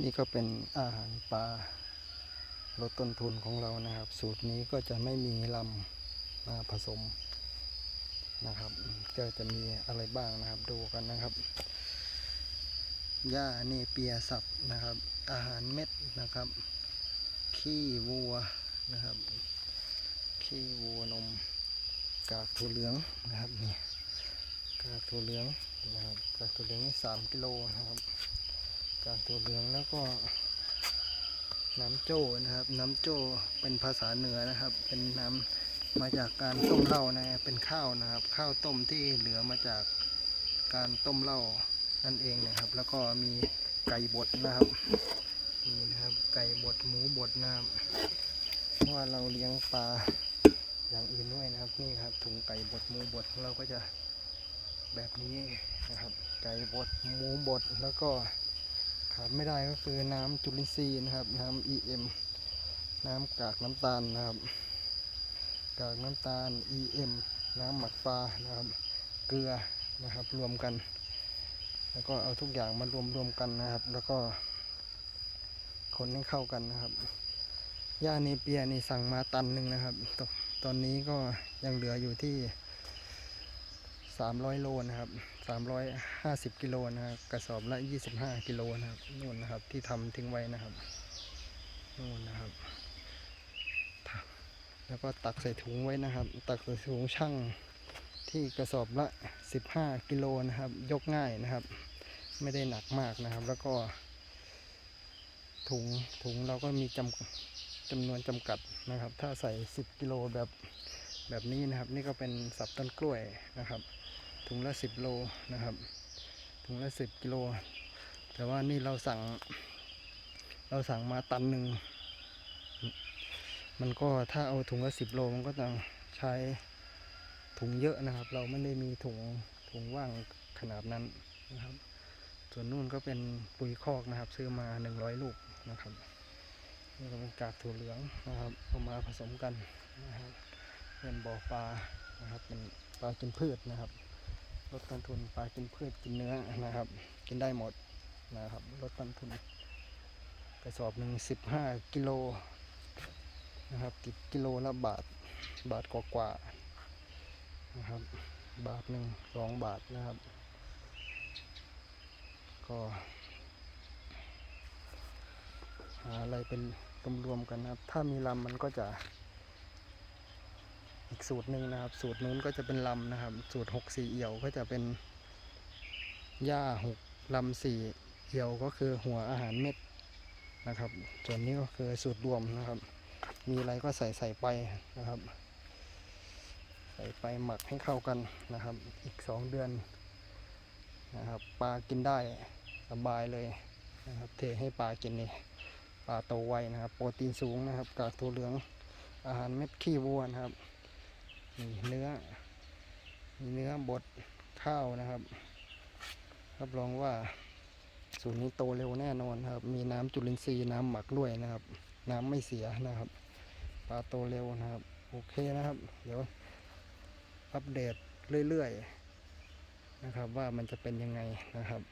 นี่ก็เป็นอาหารปลาลดต้นทุนของเรานะครับ สูตรนี้ก็จะไม่มีลำมาผสมนะครับ ก็จะมีอะไรบ้างนะครับดูกันนะครับหญ้าเนเปียสับนะครับ อาหารเม็ดนะครับ ขี้วัวนะครับ ขี้วัวนม กากถั่วเหลืองนะครับนี่กากถั่วเหลืองนะครับกากถั่วเหลืองนี่สามกิโลนะครับ กากถั่วเหลืองแล้วก็ น้ำโจ้นะครับ น้ำโจ้เป็นภาษาเหนือนะครับ เป็นน้ำมาจากการต้มเหล้านะเป็นข้าวนะครับ ข้าวต้มที่เหลือมาจากการต้มเหล้านั่นเองนะครับ แล้วก็มีไก่บดนะครับนี่นะครับไก่บดหมูบดนะครับเพราะว่าเราเลี้ยงปลาอย่างอื่นด้วยนะครับนี่ครับถุงไก่บดหมูบดของเราก็จะแบบนี้นะครับ ไก่บดหมูบดแล้วก็ ขาดไม่ได้ก็คือน้ำจุลินทรีย์นะครับ น้ำ EM น้ำกากน้ำตาลนะครับ กากน้ำตาล EM น้ำหมักปลานะครับ เกลือนะครับรวมกัน แล้วก็เอาทุกอย่างมารวมรวมกันนะครับ แล้วก็คนให้เข้ากันนะครับย่าเนเปียนี่สั่งมาตันหนึ่งนะครับตตอนนี้ก็ยังเหลืออยู่ที่ 300 โลนะครับ 350 กิโลนะครับกระสอบละ 25 กิโลนะครับนู่นนะครับที่ทำทิ้งไว้นะครับนู่นนะครับ แล้วก็ตักใส่ถุงไว้นะครับ ตักใส่ถุงช่างที่กระสอบละ 15 กิโลนะครับ ยกง่ายนะครับ ไม่ได้หนักมากนะครับ แล้วก็ถุงถุงเราก็มีจำจำนวนจำกัดนะครับ ถ้าใส่ 10 กิโลแบบ แบบนี้นะครับ นี่ก็เป็นสับต้นกล้วยนะครับ ถุงละ 10 โลนะครับ ถุงละ 10 กิโล แต่ว่านี่เราสั่ง เราสั่งมาตันหนึ่ง มันก็ถ้าเอาถุงละ 10 โลมันก็ต้องใช้ถุงเยอะนะครับ เราไม่ได้มีถุงถุงว่างขนาดนั้นนะครับ ส่วนนู่นก็เป็นปุ๋ยคอกนะครับ ซื้อมา 100 ลูกนะครับนี่ก็เป็นกากถั่วเหลืองนะครับเอามาผสมกันนะครับ เป็นบ่อปลานะครับเป็นปลากินพืชนะครับ ลดต้นทุนปลากินพืชกินเนื้อนะครับ กินได้หมดนะครับลดต้นทุนกระสอบหนึ่งสิบห้ากิโลนะครับติดกิโลละบาทบาทกว่าๆนะครับ บาทหนึ่งสองบาทนะครับ ก็หาอะไรเป็นรวมๆกันนะครับ ถ้ามีลำมันก็จะ อีกสูตรหนึ่งนะครับ สูตรนู้นก็จะเป็นลำนะครับ สูตรหกสี่เอี่ยวก็จะเป็นหญ้าหกลำสี่เอี่ยวก็คือหัวอาหารเม็ดนะครับ ส่วนนี้ก็คือสูตรรวมนะครับ มีอะไรก็ใส่ใส่ไปนะครับ ใส่ไปหมักให้เข้ากันนะครับ อีกสองเดือนนะครับปลากินได้สบายเลยนะครับ เทให้ปลากินนี่ปลาโตไวนะครับ โปรตีนสูงนะครับ กากถั่วเหลืองอาหารเม็ดขี้วัวนะครับ มีเนื้อ มีเนื้อบดข้าวนะครับ รับรองว่าสูตรนี้โตเร็วแน่นอนครับ มีน้ำจุลินทรีย์น้ำหมักด้วยนะครับ น้ำไม่เสียนะครับ ปลาโตเร็วนะครับ โอเคนะครับ เดี๋ยวอัปเดตเรื่อยๆนะครับ ว่ามันจะเป็นยังไงนะครับ